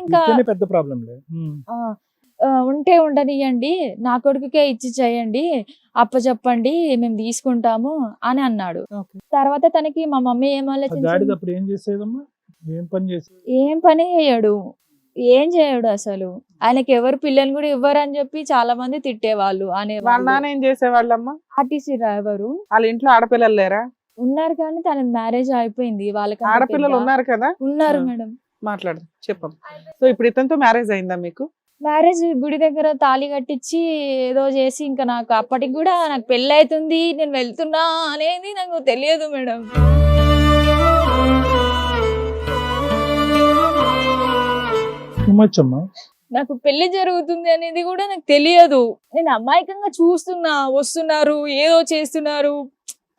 ఇంకా పెద్ద ప్రాబ్లం ఉంటే ఉండనియండి నా కొడుకుకే ఇచ్చి చేయండి అప్ప చెప్పండి మేము తీసుకుంటాము అని అన్నాడు. తర్వాత తనకి మా మమ్మీ ఏం ఏం పని చేయడు ఏం చేయడు అసలు. ఆయనకి ఎవరు పిల్లని కూడా ఇవ్వరు అని చెప్పి చాలా మంది తిట్టేవాళ్ళు వాళ్ళ అనేవాళ్ళు నాన్న ఏం చేసేవాళ్ళమ్మా? RTC driver. వాళ్ళ ఇంట్లో ఆడపిల్లలు లేరా? ఉన్నారు కానీ తన మ్యారేజ్ అయిపోయింది వాళ్ళకి ఆడపిల్లలు ఉన్నారు కదా? ఉన్నారు. మేడం. మాట్లాడు చెప్పం సో ఇప్పుడు ఇతనితో మ్యారేజ్ అయిందా మీకు? మ్యారేజ్ గుడి దగ్గర తాళి కట్టించి ఏదో చేసి ఇంకా నాకు అప్పటికి కూడా నాకు పెళ్ళి అవుతుంది నేను వెళ్తున్నా అనేది నాకు తెలియదు మేడం. నాకు పెళ్ళి జరుగుతుంది అనేది కూడా నాకు తెలియదు. నేను అమాయకంగా చూస్తున్నా వస్తున్నారు ఏదో చేస్తున్నారు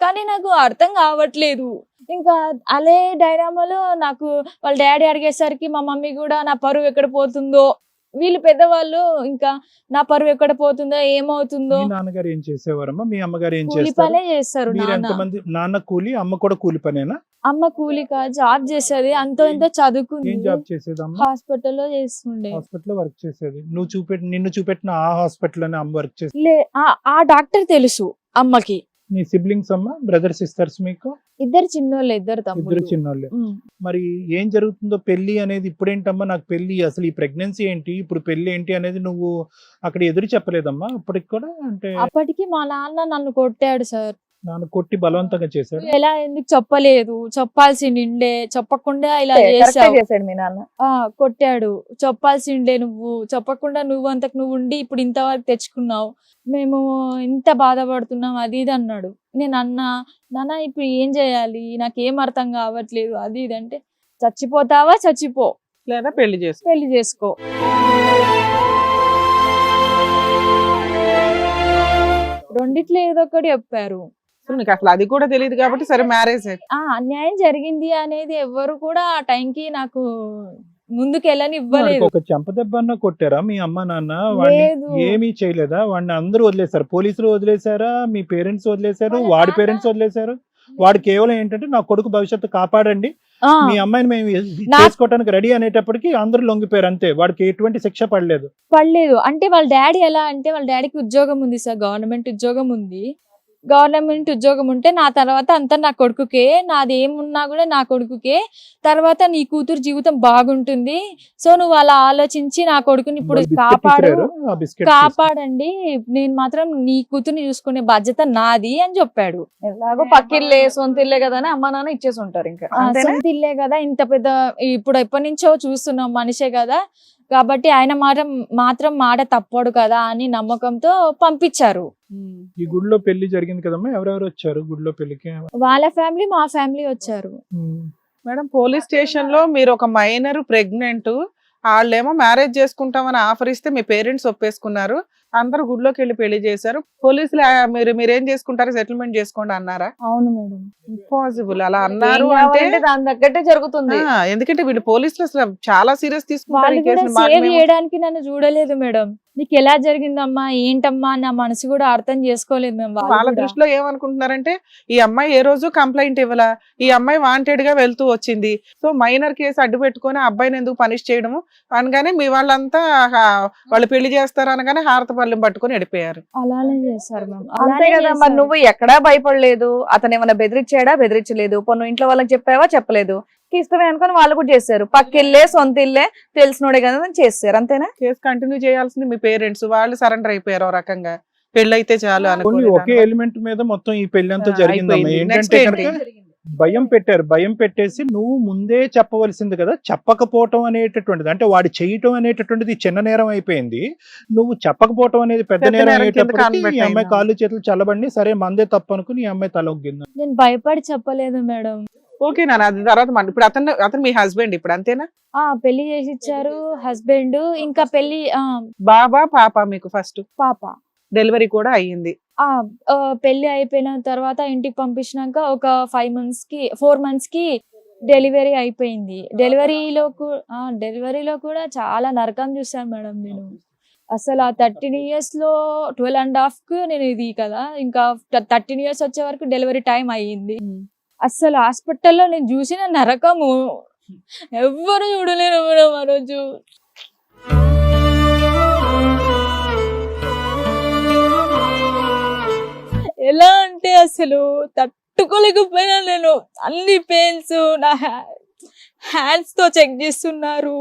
కానీ నాకు అర్థం కావట్లేదు. ఇంకా అదే డైనామాలో నాకు వాళ్ళ డాడీ అడిగేసరికి మా మమ్మీ కూడా నా పరువు ఎక్కడ పోతుందో? వీళ్ళు పెద్దవాళ్ళు ఇంకా నా పరువు ఎక్కడ పోతుందో ఏమవుతుందో? నాన్నగారు ఏం చేసేవారమ్మా? మీ అమ్మగారు ఏం కూలి పనే చేస్తారు నాన్న. ఎంతమంది నాన్న కూలి అమ్మ కూడా కూలి పనేనా? అమ్మ కూలిక జాబ్ చేసేది. అంతో ఎంతో చదువుకుంది. ఏం జాబ్ చేసేదమ్మా? హాస్పిటల్లో చేస్తుండే. హాస్పిటల్ వర్క్ చేసేది. నువ్వు చూపెట్టి నిన్ను చూపెట్టిన ఆ హాస్పిటల్ అమ్మ వర్క్ చేసేది ఆ- ఆ డాక్టర్ తెలుసు అమ్మకి. నీ సిబ్లింగ్స్ అమ్మా బ్రదర్ సిస్టర్స్ మీకు? ఇద్దరు చిన్నోళ్ళు ఇద్దరు ఇద్దరు చిన్నోళ్ళే. మరి ఏం జరుగుతుందో పెళ్ళి అనేది ఇప్పుడేంటమ్మా నాకు పెళ్ళి అసలు ఈ ప్రెగ్నెన్సీ ఏంటి? ఇప్పుడు పెళ్ళి ఏంటి అనేది నువ్వు అక్కడ ఎదురు చెప్పలేదమ్మా? అప్పటికి కూడా అంటే అప్పటికి మా నాన్న నన్ను కొట్టాడు సార్. నాన్న కొట్టి బలవంతంగా చేశాడు. ఎలా ఎందుకు చెప్పలేదు? చెప్పాల్సిండే చెప్పకుండా ఇలా చేశాడు మీ నాన్న. ఆ కొట్టాడు. చెప్పాల్సిండే నువ్వు. చెప్పకుండా నువ్వు అంతకు నువ్వు ఉండి ఇప్పుడు ఇంతవరకు తెచ్చుకున్నావు. మేము ఇంత బాధపడుతున్నాం అది ఇది అన్నాడు. నేను అన్నా నాన్న ఇప్పుడు ఏం చేయాలి? నాకేం అర్థం కావట్లేదు అది ఇది అంటే చచ్చిపోతావా? చచ్చిపో. లేదా పెళ్ళి చేసుకో. పెళ్ళి చేసుకో. రెండిట్లో ఏదో ఒకటి చెప్పారు. సో నీకు అసలు అది కూడా తెలియదు కాబట్టి సరే మ్యారేజ్ ఆ అన్యాయం జరిగింది అనేది ఎవ్వరు కూడా ఆ టైంకి నాకు ముందుకు వెళ్ళని ఇవ్వలేదు. ఒక చెంపదెబ్బ అన్న కొట్టారా మీ అమ్మ నాన్న? వాడిని లేదు. ఏమీ చేయలేదా? వాడిని అందరూ వదిలేశారు. పోలీసులు వదిలేశారా? మీ పేరెంట్స్ వదిలేశారు? వాళ్ళ వాడి నాన్న- పేరెంట్స్ వదిలేశారు? వాడు కేవలం ఏంటంటే నా కొడుకు భవిష్యత్తు కాపాడండి. ఆ, మీ అమ్మాయిని మేము నా- చేసుకోవడానికి రెడీ అనేటప్పటికి అందరూ లొంగిపోయారు అంతే. వాడికి ఎటువంటి శిక్ష పడలేదు. పడలేదు. అంటే వాళ్ళ డాడీ ఎలా అంటే వాళ్ళ డాడీకి ఉద్యోగం ఉంది సార్. గవర్నమెంట్ ఉద్యోగం ఉంది. గవర్నమెంట్ ఉద్యోగం ఉంటే నా తర్వాత అంతా నా కొడుకుకే నాది ఏమున్నా కూడా నా కొడుకుకే. తర్వాత నీ కూతురు జీవితం బాగుంటుంది. సో నువ్వు అలా ఆలోచించి నా కొడుకుని ఇప్పుడు కాపాడు. కాపాడండి. నేను మాత్రం నీ కూతుర్ని చూసుకునే బాధ్యత నాది అని చెప్పాడు. ఎలాగో పక్కిల్లే సొంత ఇల్లే కదా అని అమ్మ నాన్న ఇచ్చేసి ఉంటారు ఇంకా. ఆ, అంతేనా? సొంత ఇల్లే కదా ఇంత పెద్ద ఇప్పుడు ఎప్పటి నుంచో చూస్తున్నాం మనిషే కదా. కాబట్టి ఆయన మాట మాత్రం మాట తప్పడు కదా అని నమ్మకంతో పంపించారు. ఈ గుడిలో పెళ్ళి జరిగింది కదమ్మా? ఎవరెవరు వచ్చారు గుడిలో పెళ్ళికి? వాళ్ళ ఫ్యామిలీ మా ఫ్యామిలీ వచ్చారు. మేడం పోలీస్ స్టేషన్లో మీరు ఒక మైనర్ ప్రెగ్నెంట్ వాళ్ళేమో మ్యారేజ్ చేసుకుంటామని ఆఫర్ ఇస్తే మీ పేరెంట్స్ ఒప్పేసుకున్నారు. అందరూ గుడిలోకి వెళ్ళి పెళ్ళి చేశారు. పోలీసులు ఆ, మీరు మీరేం చేసుకుంటారు సెటిల్మెంట్ చేసుకోండి అన్నారా? అవును మేడం. ఇంపాసిబుల్. అలా అన్నారు ఏం అంటే కావాలంటే దాని తగ్గట్టే జరుగుతుంది. ఆ, ఎందుకంటే వీళ్ళు పోలీసులు అసలు చాలా సీరియస్ తీసుకుంటారు వాళ్ళు ఈ కూడా కేసుని. మాకు సేవ్ మేము- చేయడానికి నన్ను చూడలేదు మేడం. నీకు ఎలా జరిగిందమ్మా? ఏంటమ్మా? నా మనసు కూడా అర్థం చేసుకోలేదు మేము వాళ్ళు వాళ్ళ కూడా. దృష్టిలో ఏమనుకుంటున్నారంటే ఈ అమ్మాయి ఏ రోజు కంప్లైంట్ ఇవ్వలా? ఈ అమ్మాయి వాంటెడ్గా వెళ్తూ వచ్చింది. సో మైనర్ కేసు అడ్డు పెట్టుకొని ఆ అబ్బాయిని ఎందుకు పనిష్ చేయడము? అనగానే మీ వాళ్ళంతా ఆ, వాళ్ళు పెళ్ళి చేస్తారు అనగానే హారత పళ్ళెం పట్టుకొని వెళ్ళిపోయారు అలానే చేశారు మ్యామ్. అంతే కదా మరి నువ్వు ఎక్కడా భయపడలేదు? అతను ఏమైనా బెదిరించాడా? బెదిరించలేదు. పొన్ను ఇంట్లో వాళ్ళకి చెప్పావా? చెప్పలేదు. ఇష్టమే అనుకొని వాళ్ళు కూడా చేశారు. పక్కిల్లే సొంత ఇల్లే తెలిసినోడే కదా అని చేశారు. అంతేనా? కేసు కంటిన్యూ చేయాల్సింది మీ పేరెంట్స్. వాళ్ళు సరెండర్ అయిపోయారు ఓ రకంగా. పెళ్ళైతే చాలు అనుకోని ఒకే. ఎలిమెంట్ మీద మొత్తం ఈ పెళ్ళి అంతా ఆ, జరిగిందమ్మా. అయిపోయింది. Next ఏంటంటే ఏంటి? కనుక భయం పెట్టారు. భయం పెట్టేసి నువ్వు ముందే చెప్పవలసింది కదా చెప్పకపోవటం అనేటటువంటిది. అంటే వాడు చేయటం అనేటటువంటిది చిన్న నేరం అయిపోయింది. నువ్వు చెప్పకపోవటం అనేది పెద్ద నేరం అయ్యేటప్పటికి ఈ అమ్మాయి? కాళ్ళు చేతులు చల్లబండి సరే మందే తప్పు అనుకుని ఈ అమ్మాయి తల ఒగ్గింది. నేను భయపడి చెప్పలేదు మేడం. ఓకే నాన్న అది తర్వాత మన- ఇప్పుడు అతను అతను మీ హస్బెండ్ ఇప్పుడు అంతేనా? ఆ పెళ్ళి చేసి ఇచ్చారు హస్బెండ్. ఇంకా పెళ్ళి ఆ బాబా పాప మీకు ఫస్ట్? పాప. డెలివరీ కూడా అయ్యింది. పెళ్ళి అయిపోయిన తర్వాత ఇంటికి పంపించినాక ఒక ఫైవ్ మంత్స్కి ఫోర్ మంత్స్కి డెలివరీ అయిపోయింది. డెలివరీలో డెలివరీలో కూడా చాలా నరకం చూసాను మేడం నేను. అసలు ఆ థర్టీన్ ఇయర్స్లో ట్వెల్వ్ అండ్ హాఫ్కు నేను ఇది కదా ఇంకా థర్టీన్ ఇయర్స్ వచ్చే వరకు డెలివరీ టైం అయ్యింది. అసలు హాస్పిటల్లో నేను చూసిన నరకము. ఎవ్వరు చూడలేరు మేడం ఆ రోజు. అసలు తట్టుకోలేకపోయినా నేను అన్ని పెయిన్స్ నా హ్యాండ్స్తో చెక్ చేస్తున్నారు.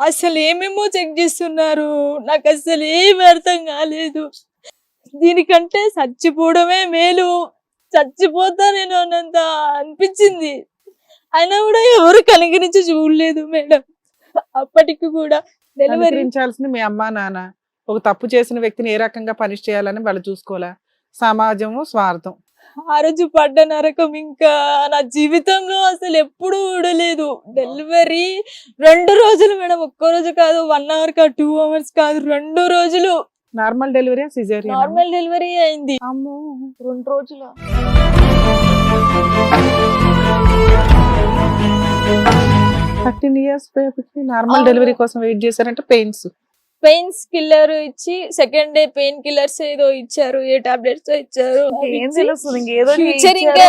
అసలు ఏమేమో చెక్ చేస్తున్నారు. నాకు అసలు ఏమి అర్థం కాలేదు. దీనికంటే చచ్చిపోవడమే మేలు. చచ్చిపోతా నేను అన్నంత అనిపించింది. అయినా కూడా ఎవరు కనికరించి చూడలేదు మేడం. అప్పటికి కూడా డెలివరీ అనుసరించాల్సింది మీ అమ్మా నాన్న. ఒక తప్పు చేసిన వ్యక్తిని ఏ రకంగా పనిష్ చేయాలని వాళ్ళు చూసుకోవాలా? సమాజము స్వార్థం. ఆ రోజు పడ్డ నరకం ఇంకా నా జీవితంలో అసలు ఎప్పుడు ఊడలేదు. డెలివరీ రెండు రోజులు మేడం. ఒక్క రోజు కాదు వన్ అవర్ కాదు టూ అవర్స్ కాదు రెండు రోజులు. Normal delivery caesarean. Normal delivery అయింది. అమ్మో. రెండు రోజులు? Thirteen years normal. డెలివరీ కోసం వెయిట్ చేశారంటే పెయిన్స్. పెయిన్స్ కిల్లర్ ఇచ్చి సెకండ్ డే పెయిన్ కిల్లర్స్ ఏదో ఇచ్చారు ఏ టాబ్లెట్స్ ఇచ్చారు ఇచ్చారు, ఇంకా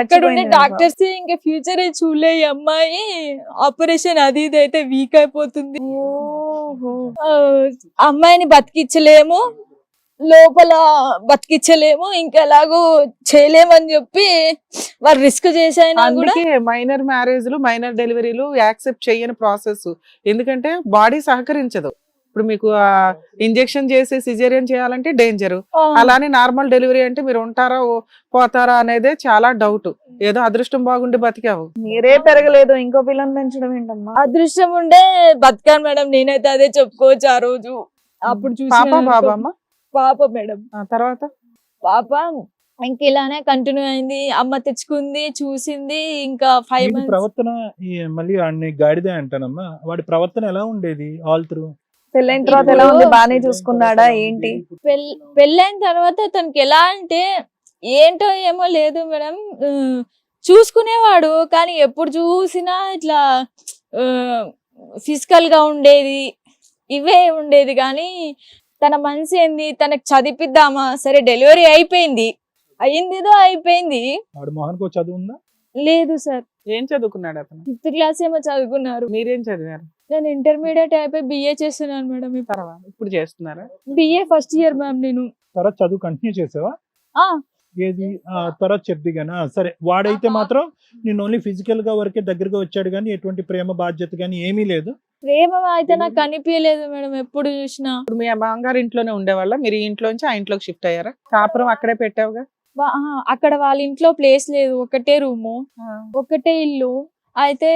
అక్కడ ఉండే డాక్టర్స్ ఇంకా ఫ్యూచర్ చూలే అమ్మాయి. ఆపరేషన్ అది ఇది అయితే వీక్ అయిపోతుంది. అమ్మాయిని బతికించలేము లోపల బతికించలేము ఇంకా ఎలాగో చేయలేమని చెప్పి వాళ్ళు రిస్క్ చేసైనా కూడా మైనర్ మ్యారేజ్లు మైనర్ డెలివరీలు యాక్సెప్ట్ చేయని ప్రాసెస్ ఎందుకంటే బాడీ సహకరించదు. ఇప్పుడు మీకు ఇంజెక్షన్ చేసి సిజేరియన్ చేయాలంటే డేంజర్ అలానే నార్మల్ డెలివరీ అంటే మీరు ఉంటారా పోతారా అనేదే చాలా డౌట్ ఏదో అదృష్టం బాగుండి బతికావు. మీరే పెరగలేదు ఇంకో పిల్లని పెంచడం ఏంటమ్మా? అదృష్టం ఉండే బతకాను మేడం నేనైతే అదే చెప్పుకోవచ్చు ఆ రోజు. అప్పుడు పాప చూసి బాబా అమ్మ? పాప మేడం. ఆ తర్వాత? పాప ఇంక ఇలానే కంటిన్యూ అయింది. అమ్మ తెచ్చుకుంది చూసింది ఇంకా ఫైవ్ ప్రవర్తన ఈ మళ్ళీ వాడిని గాడిదే అంటానమ్మా. వాడి ప్రవర్తన ఎలా ఉండేది ఆల్ త్రూ పెళ్ళైన తర్వాత ఎలా ఉంది? బానే చూసుకున్నాడా? ఏంటి? పెళ్ళి పెళ్ళైన తర్వాత తనకి ఎలా అంటే ఏంటో ఏమో లేదు మేడం. చూసుకునేవాడు. కానీ ఎప్పుడు చూసినా ఇట్లా ఫిజికల్గా ఉండేది ఇవే ఉండేది. కానీ తన మనసు ఏంది? తనకు చదివిద్దామా? సరే డెలివరీ అయిపోయింది. అయిందిదో అయిపోయింది. లేదు సార్. ఏం చదువుకున్నాడు అతను? ఫిఫ్త్ క్లాస్ ఏమో చదువుకున్నారు. మీరేం చదివారు? నేను ఇంటర్మీడియట్ అయిపోయి బిఏ చేస్తున్నాను మేడం తర్వాత ఇప్పుడు చేస్తున్నారా? బిఏ ఫస్ట్ ఇయర్ మ్యామ్ నేను. తర్వాత చదువు కంటిన్యూ చేసావా? ఆ. ఏది? ఆ తర్వాత చెప్ది గానీ? సరే. వాడైతే. మాత్రం నేను ఓన్లీ ఫిజికల్గా వరకే దగ్గరగా వచ్చాడు కానీ ఎటువంటి ప్రేమ బాధ్యత కానీ ఏమీ లేదు. ప్రేమ అయితే నాకు కనిపించలేదు మేడం ఎప్పుడు చూసినా. ఇప్పుడు మీ అమ్మగారు ఇంట్లోనే ఉండేవాళ్ళ? మీరు ఈ ఇంట్లోంచి ఆ ఇంట్లోకి షిఫ్ట్ అయ్యారా? కాపురం అక్కడే పెట్టావుగా? వా- అక్కడ వాళ్ళ ఇంట్లో ప్లేస్ లేదు. ఒకటే రూము ఒకటే ఇల్లు. అయితే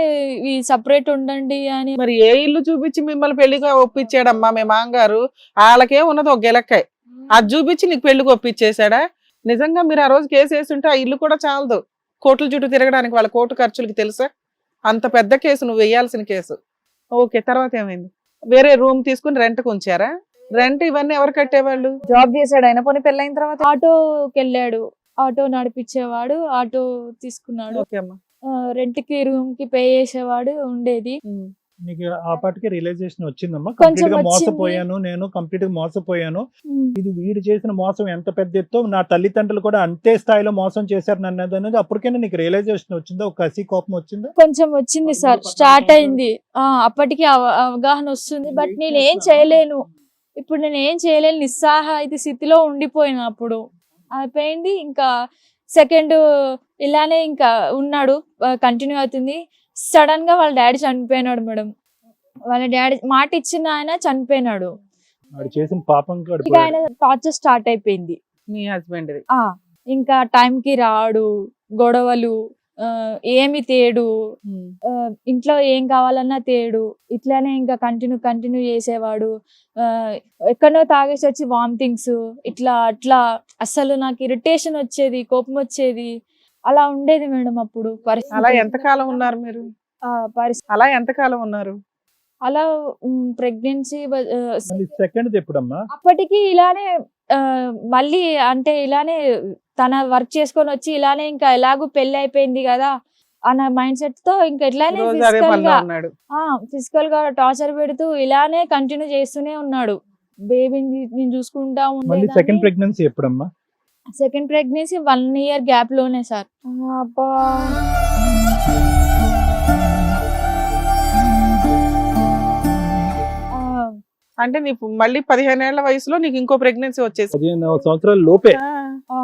ఈ సపరేట్ ఉండండి అని. మరి ఏ ఇల్లు చూపించి మిమ్మల్ని పెళ్ళిగా ఒప్పించాడమ్మా మీ మామగారు? వాళ్ళకే ఉన్నది ఒక గెలక్కాయ అది చూపించి నీకు పెళ్ళికి ఒప్పించేశాడా? నిజంగా మీరు ఆ రోజు కేసు వేస్తుంటే ఆ ఇల్లు కూడా చాలదు. కోర్టుల చుట్టూ తిరగడానికి వాళ్ళ కోర్టు ఖర్చులకి తెలుసా? అంత పెద్ద కేసు నువ్వు వేయాల్సిన కేసు. ఓకే తర్వాత ఏమైంది? వేరే రూమ్ తీసుకుని రెంట్కి ఉంచారా? రెంట్ ఇవన్నీ ఎవరు కట్టేవాళ్ళు? జాబ్ చేశాడు ఆయన పోనీ పెళ్ళైన తర్వాత? ఆటోకి వెళ్ళాడు. ఆటో నడిపించేవాడు ఆటో తీసుకున్నాడు. ఓకే అమ్మా. రెంట్కి రూమ్కి పే చేసేవాడు ఉండేది. నీకు ఆ పాటికి రియలైజేషన్ వచ్చిందమ్మా. కొంచెం కంప్లీట్గా వచ్చింది. మోసపోయాను నేను కంప్లీట్గా మోసపోయాను ఇది వీడు చేసిన మోసం ఎంత పెద్ద ఎత్తో? నా తల్లిదండ్రులు కూడా అంతే స్థాయిలో మోసం చేశారు నన్ను అనేది అప్పటికైనా నీకు రియలైజేషన్ వచ్చిందా? ఒక కసి కోపం వచ్చిందా? కొంచెం వచ్చింది సార్. స్టార్ట్ అయింది. ఆ అప్పటికి అవ- అవగాహన వస్తుంది. బట్ నేను ఏం చేయలేను. ఇప్పుడు నేను ఏం చేయలేను నిస్సహాయిత స్థితిలో ఉండిపోయిన అప్పుడు. అయిపోయింది. ఇంకా సెకండ్ ఇలానే ఇంకా ఉన్నాడు కంటిన్యూ అవుతుంది. సడన్గా వాళ్ళ డాడీ చనిపోయినాడు మేడం. వాళ్ళ డాడీ మాట ఇచ్చిన ఆయన చనిపోయినాడు. వాడు చేసిన పాపం ఇక ఆయన టార్చర్ స్టార్ట్ అయిపోయింది. మీ హస్బెండ్ ఇంకా time కి రాడు గొడవలు ఏమి తేడు? ఇంట్లో ఏం కావాలన్నా తేడు. ఇట్లానే ఇంకా కంటిన్యూ కంటిన్యూ చేసేవాడు. ఎక్కడో తాగేసి వచ్చి వామిటింగ్స్ ఇట్లా అట్లా. అసలు నాకు ఇరిటేషన్ వచ్చేది కోపం వచ్చేది. అలా ఉండేది మేడం అప్పుడు. పరిస్థితి అలా ఎంతకాలం ఉన్నారు మీరు? అలా ఎంతకాలం ఉన్నారు? అలా ప్రెగ్నెన్సీ సెకండ్ అప్పటికి ఇలానే మళ్ళీ అంటే ఇలానే తన వర్క్ చేసుకొని వచ్చి ఇలానే ఇంకా ఎలాగూ పెళ్ళి అయిపోయింది కదా అన్న మైండ్ సెట్తో ఇంకా ఇట్లానే అదే ఫిజికల్గా ఫిజికల్గా టార్చర్ పెడుతూ ఇలానే కంటిన్యూ చేస్తూనే ఉన్నాడు. బేబీని నేను చూసుకుంటా మళ్ళీ సెకండ్ ప్రెగ్నెన్సీ ఎప్పుడమ్మా? సెకండ్ ప్రెగ్నెన్సీ వన్ ఇయర్ గ్యాప్లోనే సార్. అబ్బా. అంటే నీకు మళ్ళీ పదిహేను ఏళ్ళ వయసులో నీకు ఇంకో ప్రెగ్నెన్సీ వచ్చేసి. పదిహేను సంవత్సరాల లోపే. ఆ,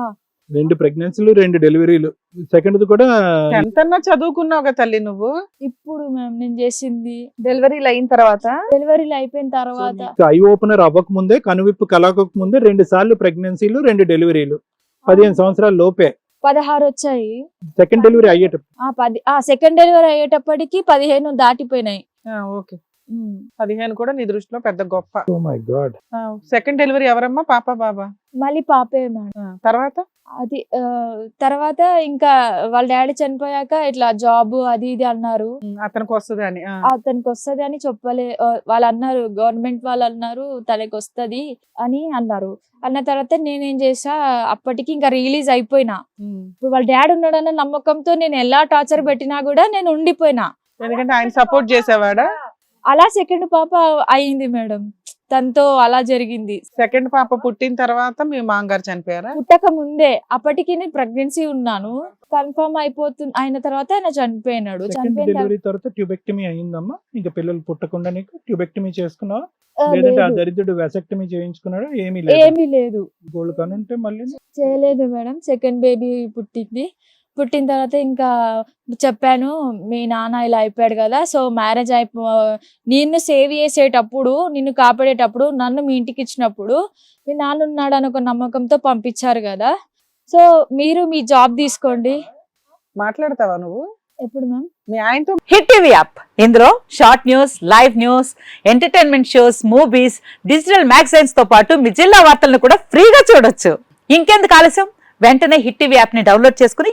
రెండు ప్రెగ్నెన్సీలు రెండు డెలివరీలు సెకండ్ కూడా ఎంతన్నా చదువుకున్నావు కదా తల్లి నువ్వు? ఇప్పుడు మ్యామ్ నేను చేసింది డెలివరీలు అయిన తర్వాత. డెలివరీలు అయిపోయిన తర్వాత. ఐ ఓపెనర్ అవ్వక ముందే కనువిప్పు కలగక ముందే రెండు సార్లు ప్రెగ్నెన్సీలు రెండు డెలివరీలు పదిహేను సంవత్సరాల లోపే. పదహారు వచ్చాయి. సెకండ్ డెలివరీ అయ్యేటప్పుడు. ఆ పది ఆ సెకండ్ డెలివరీ అయ్యేటప్పటికి పదిహేను దాటిపోయినాయి. ఓకే. పదిహేను కూడా నీ దృష్టిలో పెద్ద గొప్ప. Oh my god. Second delivery ఎవరమ్మా? పాప బాబా? మళ్ళీ పాపే మేడం. ఆ, తర్వాత? అది ఆ, తర్వాత ఇంకా వాళ్ళ డాడీ చనిపోయాక ఇట్లా జాబ్ అది ఇది అన్నారు. ఉమ్, అతనికి వస్తుంది అని ఆ. అతనికి వస్తది అని చెప్పలే ఆ, వాళ్ళు అన్నారు గవర్నమెంట్ వాళ్ళు అన్నారు తనకి వస్తది అని అన్నారు. అన్న తర్వాత నేనేం చేసా అప్పటికి ఇంకా రిలీజ్ అయిపోయినా. ఉమ్. ఇప్పుడు వాళ్ళ డాడీ ఉన్నాడన్న నమ్మకంతో నేను ఎలా టార్చర్ పెట్టినా కూడా నేను ఉండిపోయినా. ఎందుకంటే ఆయన సపోర్ట్ చేసేవాడా? అలా సెకండ్ పాప అయింది మేడం. తనతో అలా జరిగింది. సెకండ్ పాప పుట్టిన తర్వాత మీ మామగారు చనిపోయారా? పుట్టక ముందే అప్పటికి నేను ప్రెగ్నెన్సీ ఉన్నాను. కన్ఫర్మ్ అయిపోతుంది అయిన తర్వాత ఆయన చనిపోయినాడు. చనిపోయిన తర్వాత- డెలివరీ తర్వాత ట్యూబెక్టమీ అయిందమ్మా. ఇంకా పిల్లలు పుట్టకుండా నీకు ట్యూబెక్టమీ చేసుకున్నావా? లేదంటే ఆ లేదు. దరిద్రుడు వెసెక్టమీ చేయించుకున్నాడు? ఏమీ లేదు. ఏమీ లేదు. గోల్డ్ కనుంటే మళ్ళీ చేయలేదు మేడం. సెకండ్ బేబీ పుట్టింది. పుట్టిన తర్వాత ఇంకా చెప్పాను మీ నాన్న ఇలా అయిపోయాడు కదా సో మ్యారేజ్ అయిపో నిన్ను సేవ్ చేసేటప్పుడు నిన్ను కాపాడేటప్పుడు నన్ను మీ ఇంటికి ఇచ్చినప్పుడు మీ నాన్న ఉన్నాడు అని ఒక నమ్మకంతో పంపించారు కదా. సో మీరు మీ జాబ్ తీసుకోండి. మాట్లాడతావా నువ్వు? ఎప్పుడు మ్యామ్? మీ ఆయనతో హిట్ టీవీ యాప్. ఇందులో short news live news entertainment shows movies digital మ్యాగజైన్స్తో పాటు మీ జిల్లా వార్తలను కూడా ఫ్రీగా చూడొచ్చు. ఇంకెందుకు ఆలస్యం? వెంటనే హిట్ టీవీ యాప్ని డౌన్లోడ్ చేసుకుని